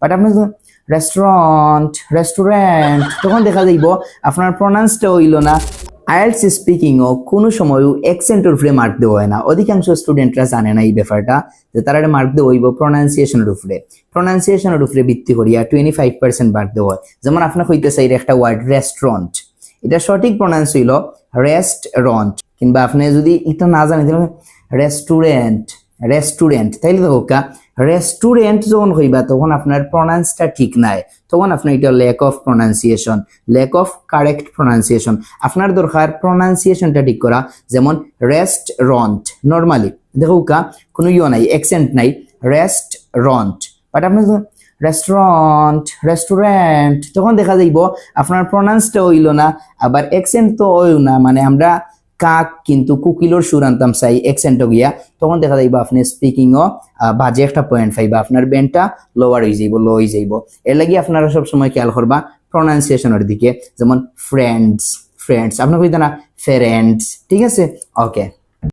But আপনি restaurant restaurant তখন দেখা যাইব, আপনার প্রনাউন্সটা হইল না। আইএলস স্পিকিংও কোনো সময়ও অ্যাকসেন্টের উপরে মার্ক দেওয়া হয় না। অধিকাংশ স্টুডেন্টরা জানে না এই ব্যাপারটা, যে তারা মার্ক দেওয়া হইব প্রনাউন্সিয়েশনের উপরে। প্রনাউন্সিয়েশনের উপরে ভিত্তি করিয়া টোয়েন্টি ফাইভ পার্সেন্ট মার্ক দেওয়া হয়। যেমন আপনার হইতে চাই একটা ওয়ার্ড রেস্টুরেন্ট এটা সঠিক প্রনাউন্স হইল রেস্টুরেন্ট কিংবা আপনি যদি এটা না জানেন রেস্টুরেন্ট রেস্টুরেন্ট তাইলে দেখো কা রেস্টুরেন্ট যখন হইবা তখন আপনার প্রনাউন্সটা ঠিক নাই। তখন আপনার এটা lack of pronunciation lack of correct pronunciation আপনার দরকার প্রনাউন্সিয়েশনটা ঠিক করা, যেমন রেস্টুরেন্ট নর্মালি দেখো কা, কোনো ইয়ে নাই অ্যাকসেন্ট নাই রেস্টুরেন্ট বাট আপনি রেস্টুরেন্ট রেস্টুরেন্ট তখন দেখা যাইব, আপনার প্রনাউন্সটা হইল না, আবার অ্যাকসেন্ট তো হইল না। মানে আমরা কাক কিন্তু কুকিলোর সুর আনতাম চাই এক্সেন্ট গিয়া। তখন দেখা যাইব আপনি স্পিকিংও বাজে একটা পয়েন্ট পাইবা, আপনার ব্যান্ডটা লোয়ার হয়ে যাইব লো হয়ে যাইব। এর লাগি আপনারা সবসময় খেয়াল করবা প্রনাউন্সিয়েশনের দিকে, যেমন ফ্রেন্ডস ফ্রেন্ডস আপনার কই না ফ্রেন্ডস ঠিক আছে? ওকে